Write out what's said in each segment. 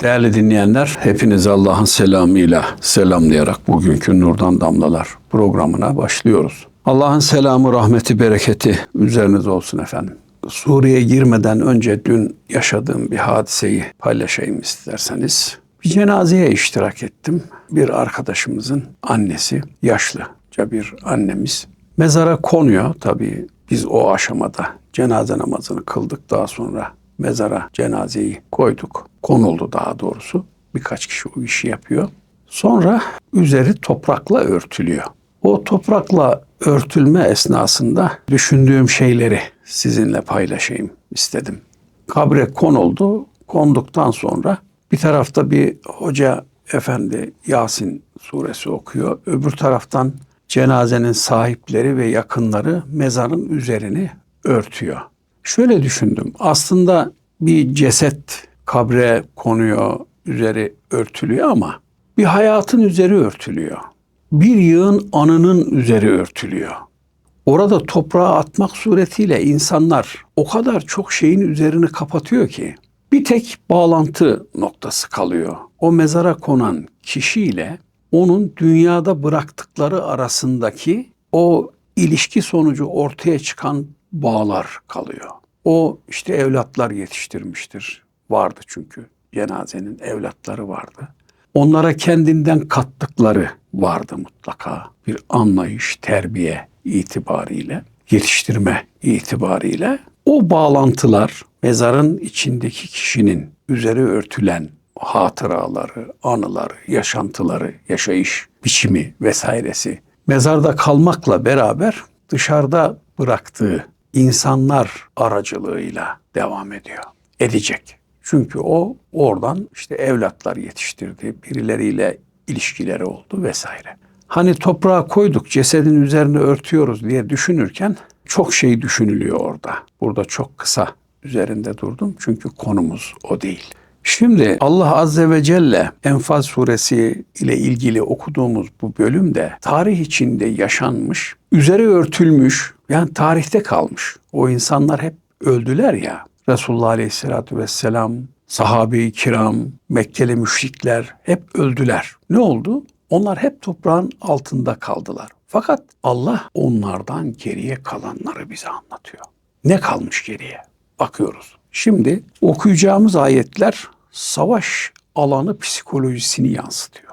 Değerli dinleyenler, hepiniz Allah'ın selamıyla selamlayarak bugünkü Nurdan Damlalar programına başlıyoruz. Allah'ın selamı, rahmeti, bereketi üzerinize olsun efendim. Suriye'ye girmeden önce dün yaşadığım bir hadiseyi paylaşayım isterseniz. Bir cenazeye iştirak ettim. Bir arkadaşımızın annesi, yaşlıca bir annemiz. Mezara konuyor tabii biz o aşamada cenaze namazını kıldık daha sonra mezara cenazeyi koyduk. Konuldu daha doğrusu. Birkaç kişi o işi yapıyor. Sonra üzeri toprakla örtülüyor. O toprakla örtülme esnasında düşündüğüm şeyleri sizinle paylaşayım istedim. Kabre konuldu. Konduktan sonra bir tarafta bir hoca efendi Yasin suresi okuyor. Öbür taraftan cenazenin sahipleri ve yakınları mezarın üzerini örtüyor. Şöyle düşündüm. Aslında bir ceset kabre konuyor, üzeri örtülüyor ama bir hayatın üzeri örtülüyor. Bir yığın anının üzeri örtülüyor. Orada toprağa atmak suretiyle insanlar o kadar çok şeyin üzerini kapatıyor ki bir tek bağlantı noktası kalıyor. O mezara konan kişiyle onun dünyada bıraktıkları arasındaki o ilişki sonucu ortaya çıkan bağlar kalıyor. O işte evlatlar yetiştirmiştir. Vardı çünkü cenazenin evlatları vardı. Onlara kendinden kattıkları vardı mutlaka. Bir anlayış, terbiye itibariyle, yetiştirme itibariyle o bağlantılar mezarın içindeki kişinin üzeri örtülen hatıraları, anıları, yaşantıları, yaşayış biçimi vesairesi mezarda kalmakla beraber dışarıda bıraktığı insanlar aracılığıyla devam ediyor. Edecek. Çünkü o oradan işte evlatlar yetiştirdi, birileriyle ilişkileri oldu vesaire. Hani toprağa koyduk, cesedin üzerine örtüyoruz diye düşünürken çok şey düşünülüyor orada. Burada çok kısa üzerinde durdum çünkü konumuz o değil. Şimdi Allah Azze ve Celle Enfal suresi ile ilgili okuduğumuz bu bölümde tarih içinde yaşanmış, üzeri örtülmüş, yani tarihte kalmış. O insanlar hep öldüler ya. Resulullah Aleyhisselatü Vesselam, sahabe-i kiram, Mekkeli müşrikler hep öldüler. Ne oldu? Onlar hep toprağın altında kaldılar. Fakat Allah onlardan geriye kalanları bize anlatıyor. Ne kalmış geriye? Bakıyoruz. Şimdi okuyacağımız ayetler savaş alanı psikolojisini yansıtıyor.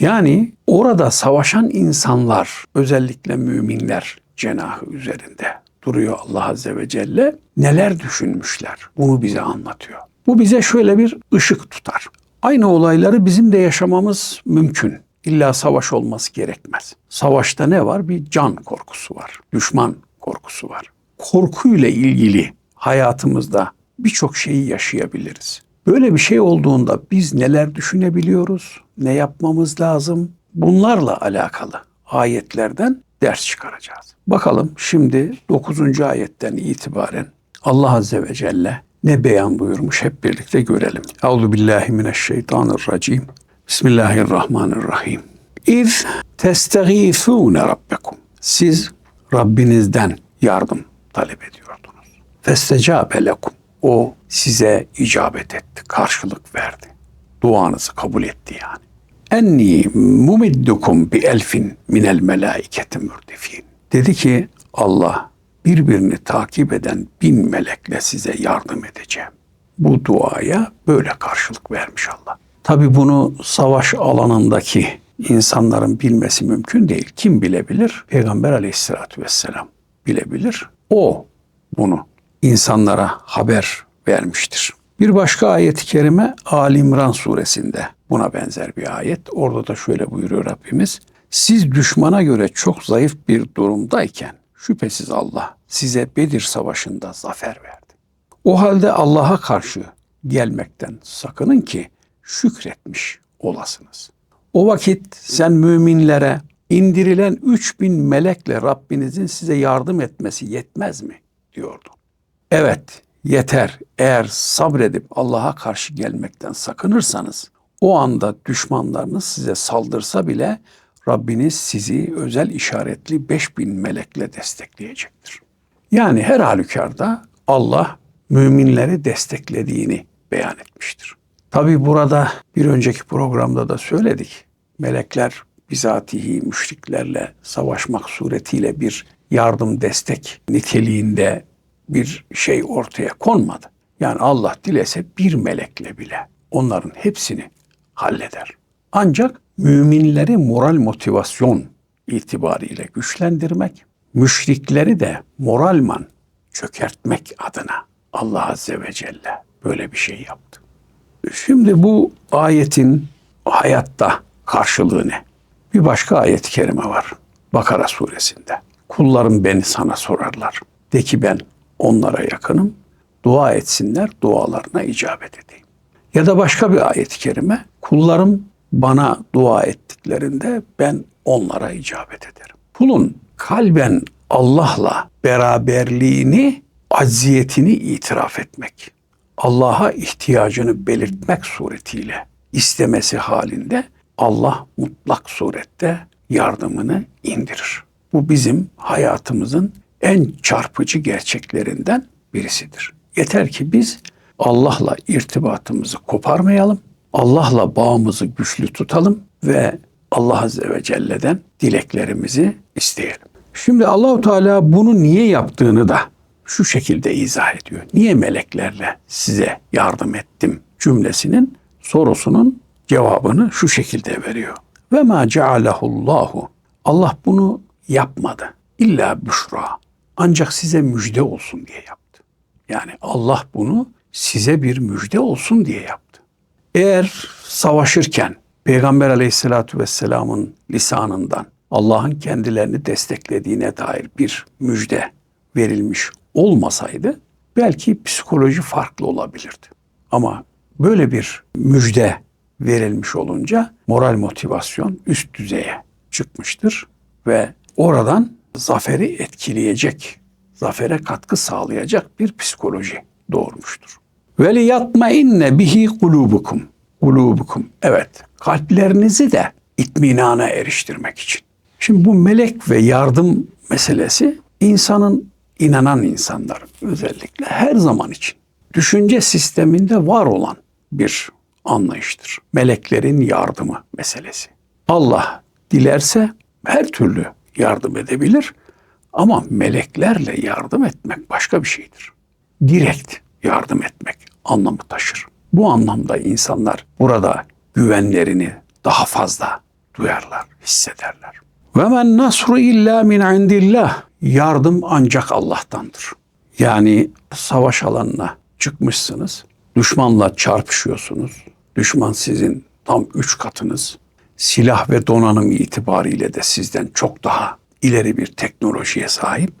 Yani orada savaşan insanlar, özellikle müminler cenahı üzerinde duruyor Allah Azze ve Celle. Neler düşünmüşler? Bunu bize anlatıyor. Bu bize şöyle bir ışık tutar. Aynı olayları bizim de yaşamamız mümkün. İlla savaş olması gerekmez. Savaşta ne var? Bir can korkusu var. Düşman korkusu var. Korkuyla ilgili hayatımızda birçok şeyi yaşayabiliriz. Böyle bir şey olduğunda biz neler düşünebiliyoruz? Ne yapmamız lazım? Bunlarla alakalı ayetlerden ders çıkaracağız. Bakalım şimdi 9. ayetten itibaren Allah Azze ve Celle ne beyan buyurmuş hep birlikte görelim. Euzu billahi mineşşeytanirracim. Bismillahirrahmanirrahim. İz testagîfûne rabbekum. Siz Rabbinizden yardım talep ediyordunuz. Festecâbe lekum. O size icabet etti, karşılık verdi. Duanızı kabul etti yani. Enni mumiddukum bi elfin minel melaiketi mürdifin. Dedi ki Allah birbirini takip eden bin melekle size yardım edeceğim. Bu duaya böyle karşılık vermiş Allah. Tabi bunu savaş alanındaki insanların bilmesi mümkün değil. Kim bilebilir? Peygamber aleyhissalatü vesselam bilebilir. O bunu insanlara haber vermiştir. Bir başka ayet-i kerime Ali İmran suresinde buna benzer bir ayet. Orada da şöyle buyuruyor Rabbimiz. Siz düşmana göre çok zayıf bir durumdayken şüphesiz Allah size Bedir Savaşı'nda zafer verdi. O halde Allah'a karşı gelmekten sakının ki şükretmiş olasınız. O vakit sen müminlere indirilen 3000 melekle Rabbinizin size yardım etmesi yetmez mi? diyordu. Evet yeter eğer sabredip Allah'a karşı gelmekten sakınırsanız o anda düşmanlarınız size saldırsa bile Rabbiniz sizi özel işaretli 5000 melekle destekleyecektir. Yani her halükarda Allah müminleri desteklediğini beyan etmiştir. Tabi burada bir önceki programda da söyledik. Melekler bizatihi müşriklerle savaşmak suretiyle bir yardım destek niteliğinde bir şey ortaya konmadı. Yani Allah dilese bir melekle bile onların hepsini halleder. Ancak müminleri moral motivasyon itibariyle güçlendirmek, müşrikleri de moralman çökertmek adına Allah Azze ve Celle böyle bir şey yaptı. Şimdi bu ayetin hayatta karşılığı ne? Bir başka ayet-i kerime var. Bakara suresinde. Kullarım beni sana sorarlar. De ki ben onlara yakınım. Dua etsinler, dualarına icabet edeyim. Ya da başka bir ayet-i kerime. Kullarım bana dua ettiklerinde ben onlara icabet ederim. Kulun kalben Allah'la beraberliğini, acziyetini itiraf etmek, Allah'a ihtiyacını belirtmek suretiyle istemesi halinde Allah mutlak surette yardımını indirir. Bu bizim hayatımızın en çarpıcı gerçeklerinden birisidir. Yeter ki biz Allah'la irtibatımızı koparmayalım. Allah'la bağımızı güçlü tutalım ve Allah Azze ve Celle'den dileklerimizi isteyelim. Şimdi Allahu Teala bunu niye yaptığını da şu şekilde izah ediyor. Niye meleklerle size yardım ettim cümlesinin sorusunun cevabını şu şekilde veriyor. Ve ma cealehullahu. Allah bunu yapmadı. İlla büşra. Ancak size müjde olsun diye yaptı. Yani Allah bunu size bir müjde olsun diye yaptı. Eğer savaşırken Peygamber aleyhissalatü vesselamın lisanından Allah'ın kendilerini desteklediğine dair bir müjde verilmiş olmasaydı belki psikoloji farklı olabilirdi. Ama böyle bir müjde verilmiş olunca moral motivasyon üst düzeye çıkmıştır ve oradan zaferi etkileyecek, zafere katkı sağlayacak bir psikoloji doğurmuştur. Ve liyatma inne bihi kulubukum. Kulubukum. Evet, kalplerinizi de itminana eriştirmek için. Şimdi bu melek ve yardım meselesi insanın inanan insanlar özellikle her zaman için düşünce sisteminde var olan bir anlayıştır. Meleklerin yardımı meselesi. Allah dilerse her türlü yardım edebilir ama meleklerle yardım etmek başka bir şeydir. Direkt yardım etmek anlamı taşır. Bu anlamda insanlar burada güvenlerini daha fazla duyarlar, hissederler. Ve men nasru illa min indillah. Yardım ancak Allah'tandır. Yani savaş alanına çıkmışsınız. Düşmanla çarpışıyorsunuz. Düşman sizin tam üç katınız. Silah ve donanım itibariyle de sizden çok daha ileri bir teknolojiye sahip.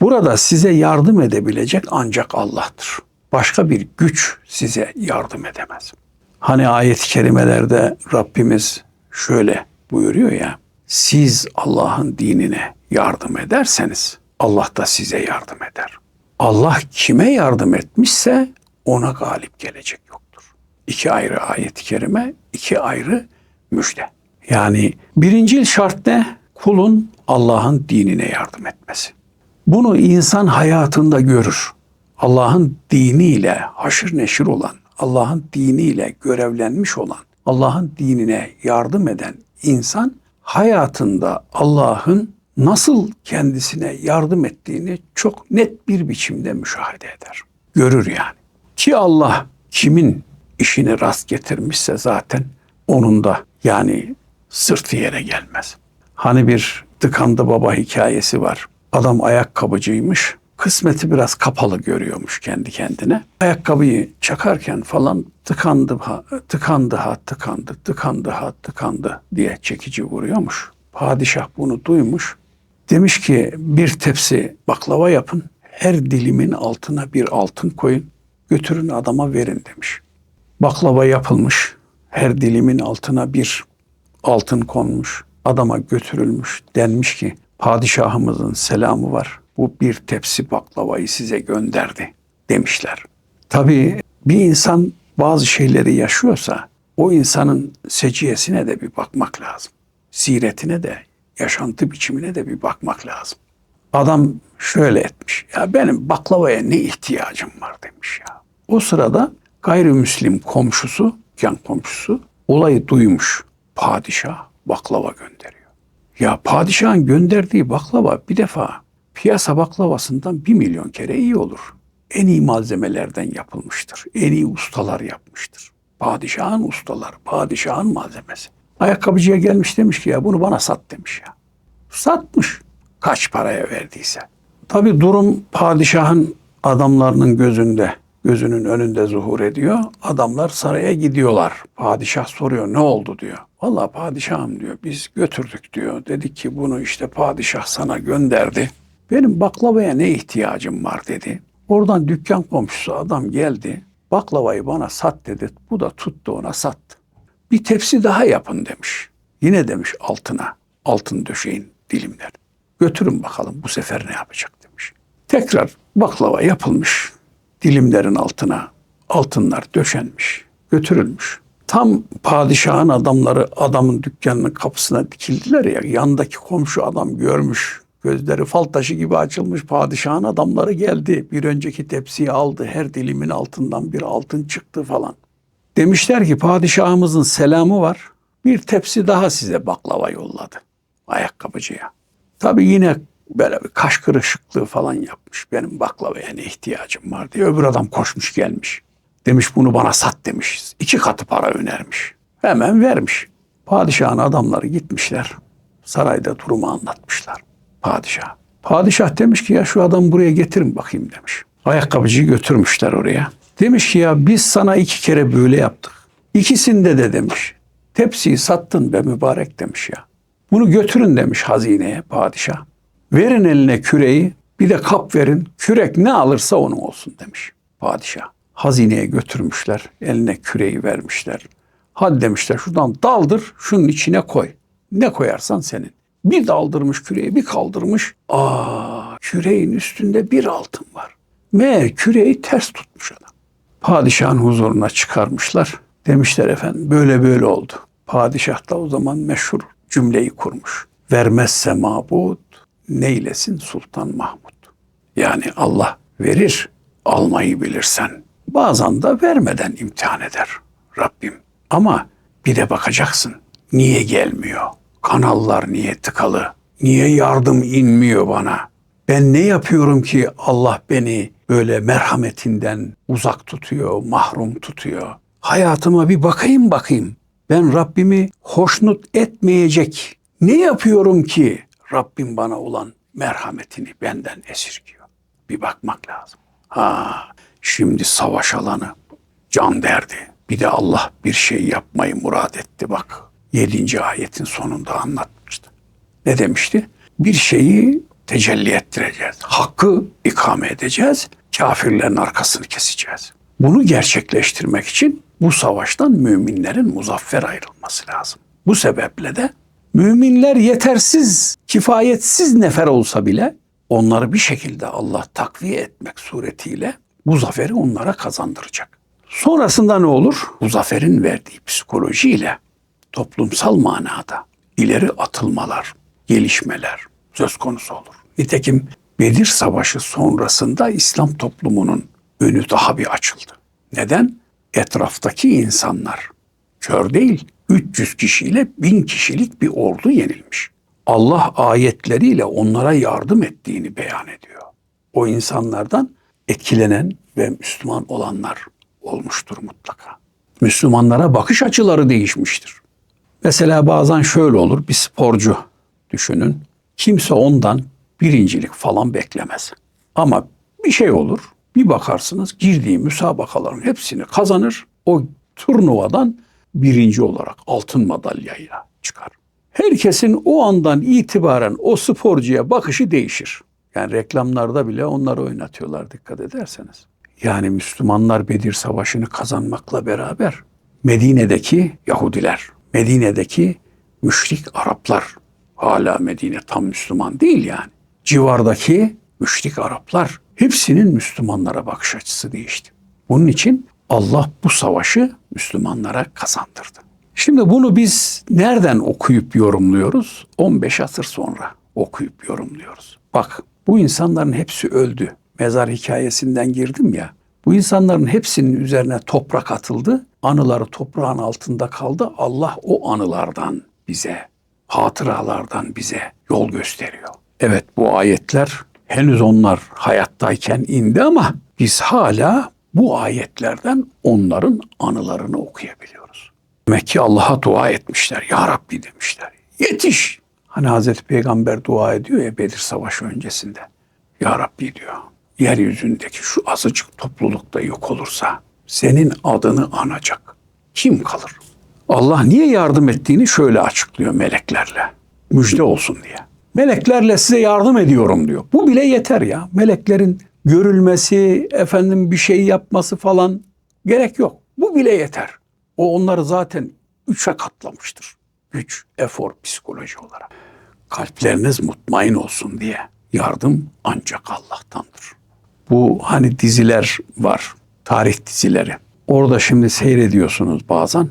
Burada size yardım edebilecek ancak Allah'tır. Başka bir güç size yardım edemez. Hani ayet-i kerimelerde Rabbimiz şöyle buyuruyor ya. Siz Allah'ın dinine yardım ederseniz Allah da size yardım eder. Allah kime yardım etmişse ona galip gelecek yoktur. İki ayrı ayet-i kerime, iki ayrı müjde. Yani birinci şart ne? Kulun Allah'ın dinine yardım etmesi. Bunu insan hayatında görür. Allah'ın diniyle haşır neşir olan, Allah'ın diniyle görevlenmiş olan, Allah'ın dinine yardım eden insan hayatında Allah'ın nasıl kendisine yardım ettiğini çok net bir biçimde müşahede eder. Görür yani. Ki Allah kimin işini rast getirmişse zaten onun da yani sırtı yere gelmez. Hani bir tıkandı baba hikayesi var. Adam ayakkabıcıymış. Kısmeti biraz kapalı görüyormuş kendi kendine. Ayakkabıyı çakarken falan tıkandı ha, tıkandı ha, tıkandı, tıkandı ha, tıkandı diye çekici vuruyormuş. Padişah bunu duymuş. Demiş ki bir tepsi baklava yapın. Her dilimin altına bir altın koyun. Götürün adama verin demiş. Baklava yapılmış. Her dilimin altına bir altın konmuş. Adama götürülmüş. Denmiş ki padişahımızın selamı var. Bu bir tepsi baklavayı size gönderdi demişler. Tabii bir insan bazı şeyleri yaşıyorsa o insanın seciyesine de bir bakmak lazım. Siretine de, yaşantı biçimine de bir bakmak lazım. Adam şöyle etmiş. Ya benim baklavaya ne ihtiyacım var demiş ya. O sırada gayrimüslim komşusu dükkan komşusu olayı duymuş. Padişah baklava gönderiyor. Ya padişahın gönderdiği baklava bir defa piyasa baklavasından bir milyon kere iyi olur. En iyi malzemelerden yapılmıştır. En iyi ustalar yapmıştır. Padişahın ustaları, padişahın malzemesi. Ayakkabıcıya gelmiş demiş ki ya bunu bana sat demiş ya. Satmış kaç paraya verdiyse. Tabi durum padişahın adamlarının gözünde, gözünün önünde zuhur ediyor. Adamlar saraya gidiyorlar. Padişah soruyor ne oldu diyor. Valla padişahım diyor biz götürdük diyor. Dedik ki bunu işte padişah sana gönderdi. Benim baklavaya ne ihtiyacım var dedi. Oradan dükkan komşusu adam geldi. Baklavayı bana sat dedi. Bu da tuttu ona sattı. Bir tepsi daha yapın demiş. Yine demiş altına. Altın döşeyin dilimler. Götürün bakalım bu sefer ne yapacak demiş. Tekrar baklava yapılmış. Dilimlerin altına altınlar döşenmiş. Götürülmüş. Tam padişahın adamları adamın dükkanının kapısına dikildiler ya. Yandaki komşu adam görmüş. Gözleri fal taşı gibi açılmış padişahın adamları geldi. Bir önceki tepsiyi aldı. Her dilimin altından bir altın çıktı falan. Demişler ki padişahımızın selamı var. Bir tepsi daha size baklava yolladı. Ayakkabıcıya. Tabii yine böyle bir kaş kırışıklığı falan yapmış. Benim baklavaya ne ihtiyacım var diye. Öbür adam koşmuş gelmiş. Demiş bunu bana sat demiş. İki katı para önermiş. Hemen vermiş. Padişahın adamları gitmişler. Sarayda durumu anlatmışlar. Padişah. Padişah demiş ki ya şu adamı buraya getirin bakayım demiş. Ayakkabıcıyı götürmüşler oraya. Demiş ki ya biz sana iki kere böyle yaptık. İkisinde de demiş. Tepsiyi sattın be mübarek demiş ya. Bunu götürün demiş hazineye padişah. Verin eline küreği bir de kap verin. Kürek ne alırsa onun olsun demiş padişah. Hazineye götürmüşler. Eline küreği vermişler. Hadi demişler şuradan daldır şunun içine koy. Ne koyarsan senin. Bir daldırmış küreği bir kaldırmış. Aa küreğin üstünde bir altın var. Meğer küreği ters tutmuş adam. Padişahın huzuruna çıkarmışlar. Demişler efendim böyle böyle oldu. Padişah da o zaman meşhur cümleyi kurmuş. Vermezse mabut neylesin Sultan Mahmud. Yani Allah verir almayı bilirsen. Bazen de vermeden imtihan eder Rabbim. Ama bir de bakacaksın niye gelmiyor? Kanallar niye tıkalı? Niye yardım inmiyor bana? Ben ne yapıyorum ki Allah beni böyle merhametinden uzak tutuyor, mahrum tutuyor? Hayatıma bir bakayım bakayım. Ben Rabbimi hoşnut etmeyecek ne yapıyorum ki Rabbim bana olan merhametini benden esirgiyor? Bir bakmak lazım. Ha, şimdi savaş alanı, can derdi. Bir de Allah bir şey yapmayı murad etti bak. 7. ayetin sonunda anlatmıştı. Ne demişti? Bir şeyi tecelli ettireceğiz. Hakkı ikame edeceğiz. Kafirlerin arkasını keseceğiz. Bunu gerçekleştirmek için bu savaştan müminlerin muzaffer ayrılması lazım. Bu sebeple de müminler yetersiz, kifayetsiz nefer olsa bile onları bir şekilde Allah takviye etmek suretiyle bu zaferi onlara kazandıracak. Sonrasında ne olur? Bu zaferin verdiği psikolojiyle toplumsal manada ileri atılmalar, gelişmeler söz konusu olur. Nitekim Bedir Savaşı sonrasında İslam toplumunun önü daha bir açıldı. Neden? Etraftaki insanlar kör değil 300 kişiyle 1000 kişilik bir ordu yenilmiş. Allah ayetleriyle onlara yardım ettiğini beyan ediyor. O insanlardan etkilenen ve Müslüman olanlar olmuştur mutlaka. Müslümanlara bakış açıları değişmiştir. Mesela bazen şöyle olur bir sporcu düşünün. Kimse ondan birincilik falan beklemez. Ama bir şey olur. Bir bakarsınız girdiği müsabakaların hepsini kazanır. O turnuvadan birinci olarak altın madalyayla çıkar. Herkesin o andan itibaren o sporcuya bakışı değişir. Yani reklamlarda bile onları oynatıyorlar dikkat ederseniz. Yani Müslümanlar Bedir Savaşı'nı kazanmakla beraber Medine'deki Yahudiler, Medine'deki müşrik Araplar, hala Medine tam Müslüman değil yani. Civardaki müşrik Araplar hepsinin Müslümanlara bakış açısı değişti. Bunun için Allah bu savaşı Müslümanlara kazandırdı. Şimdi bunu biz nereden okuyup yorumluyoruz? 15 asır sonra okuyup yorumluyoruz. Bak bu insanların hepsi öldü. Mezar hikayesinden girdim ya. Bu insanların hepsinin üzerine toprak atıldı anıları toprağın altında kaldı. Allah o anılardan bize, hatıralardan bize yol gösteriyor. Evet bu ayetler henüz onlar hayattayken indi ama biz hala bu ayetlerden onların anılarını okuyabiliyoruz. Demek ki Allah'a dua etmişler. Ya Rabbi demişler. Yetiş. Hani Hazreti Peygamber dua ediyor ya Bedir Savaşı öncesinde. Ya Rabbi diyor. Yeryüzündeki şu azıcık toplulukta yok olursa senin adını anacak. Kim kalır? Allah niye yardım ettiğini şöyle açıklıyor meleklerle. Müjde olsun diye. Meleklerle size yardım ediyorum diyor. Bu bile yeter ya. Meleklerin görülmesi, efendim bir şey yapması falan gerek yok. Bu bile yeter. O onları zaten üçe katlamıştır. Güç, efor, psikoloji olarak. Kalpleriniz mutmain olsun diye yardım ancak Allah'tandır. Bu hani diziler var, tarih dizileri. Orada şimdi seyrediyorsunuz bazen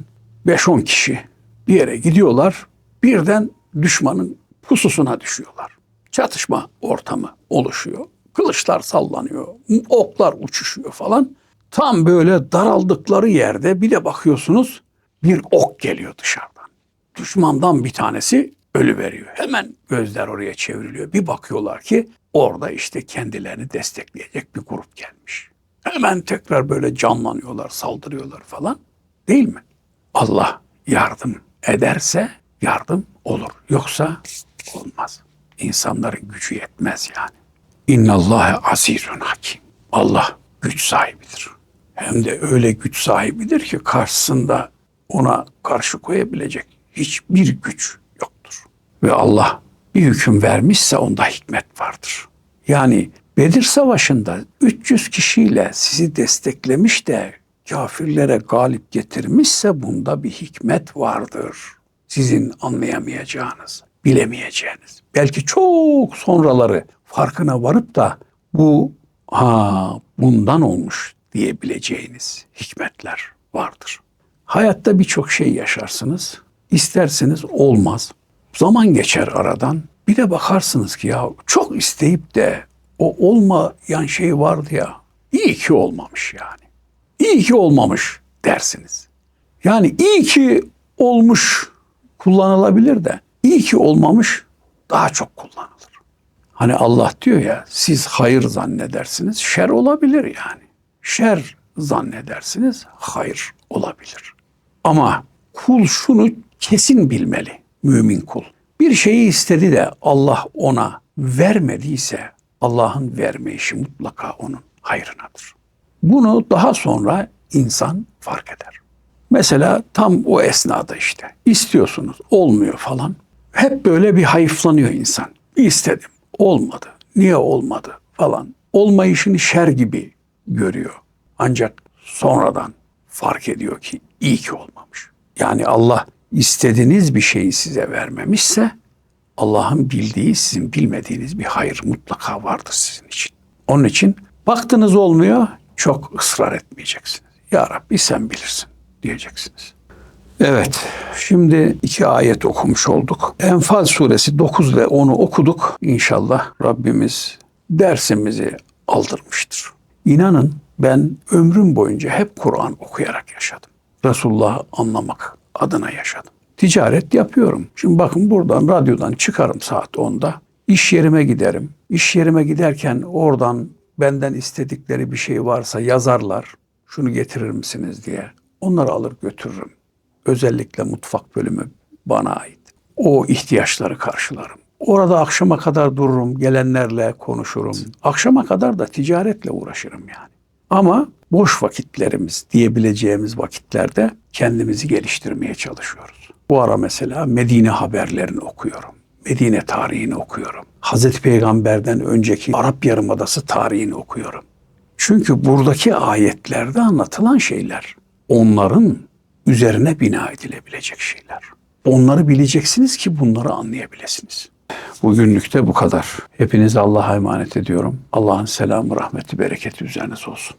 5-10 kişi bir yere gidiyorlar. Birden düşmanın pususuna düşüyorlar. Çatışma ortamı oluşuyor. Kılıçlar sallanıyor, oklar uçuşuyor falan. Tam böyle daraldıkları yerde bir de bakıyorsunuz bir ok geliyor dışarıdan. Düşmandan bir tanesi ölü veriyor. Hemen gözler oraya çevriliyor. Bir bakıyorlar ki orada işte kendilerini destekleyecek bir grup gelmiş. Hemen tekrar böyle canlanıyorlar, saldırıyorlar falan. Değil mi? Allah yardım ederse yardım olur. Yoksa olmaz. İnsanların gücü yetmez yani. İnnallâhe azizun hakim. Allah güç sahibidir. Hem de öyle güç sahibidir ki karşısında ona karşı koyabilecek hiçbir güç yoktur. Ve Allah bir hüküm vermişse onda hikmet vardır. Yani Bedir Savaşı'nda 300 kişiyle sizi desteklemiş de kafirlere galip getirmişse bunda bir hikmet vardır. Sizin anlayamayacağınız, bilemeyeceğiniz. Belki çok sonraları farkına varıp da bu ha bundan olmuş diyebileceğiniz hikmetler vardır. Hayatta birçok şey yaşarsınız. İsterseniz olmaz. Zaman geçer aradan. Bir de bakarsınız ki ya çok isteyip de o olmayan şey vardı ya. İyi ki olmamış yani. İyi ki olmamış dersiniz. Yani iyi ki olmuş kullanılabilir de iyi ki olmamış daha çok kullanılır. Hani Allah diyor ya siz hayır zannedersiniz şer olabilir yani. Şer zannedersiniz hayır olabilir. Ama kul şunu kesin bilmeli mümin kul. Bir şeyi istedi de Allah ona vermediyse Allah'ın verme işi mutlaka onun hayrınadır. Bunu daha sonra insan fark eder. Mesela tam o esnada işte istiyorsunuz olmuyor falan. Hep böyle bir hayıflanıyor insan. İstedim olmadı. Niye olmadı falan. Olmayışını şer gibi görüyor. Ancak sonradan fark ediyor ki iyi ki olmamış. Yani Allah istediğiniz bir şeyi size vermemişse Allah'ın bildiği sizin bilmediğiniz bir hayır mutlaka vardır sizin için. Onun için baktınız olmuyor çok ısrar etmeyeceksiniz. Ya Rabbi sen bilirsin diyeceksiniz. Evet, şimdi iki ayet okumuş olduk. Enfal suresi 9 ve 10'u okuduk. İnşallah Rabbimiz dersimizi aldırmıştır. İnanın ben ömrüm boyunca hep Kur'an okuyarak yaşadım. Resulullah'ı anlamak adına yaşadım. Ticaret yapıyorum. Şimdi bakın buradan radyodan çıkarım saat 10'da. İş yerime giderim. İş yerime giderken oradan benden istedikleri bir şey varsa yazarlar. Şunu getirir misiniz diye. Onları alır götürürüm. Özellikle mutfak bölümü bana ait. O ihtiyaçları karşılarım. Orada akşama kadar dururum, gelenlerle konuşurum. Akşama kadar da ticaretle uğraşırım yani. Ama boş vakitlerimiz diyebileceğimiz vakitlerde kendimizi geliştirmeye çalışıyoruz. Bu ara mesela Medine haberlerini okuyorum. Medine tarihini okuyorum. Hazreti Peygamber'den önceki Arap Yarımadası tarihini okuyorum. Çünkü buradaki ayetlerde anlatılan şeyler onların üzerine bina edilebilecek şeyler. Onları bileceksiniz ki bunları anlayabilirsiniz. Bugünlük de bu kadar. Hepinizi Allah'a emanet ediyorum. Allah'ın selamı, rahmeti, bereketi üzerinize olsun.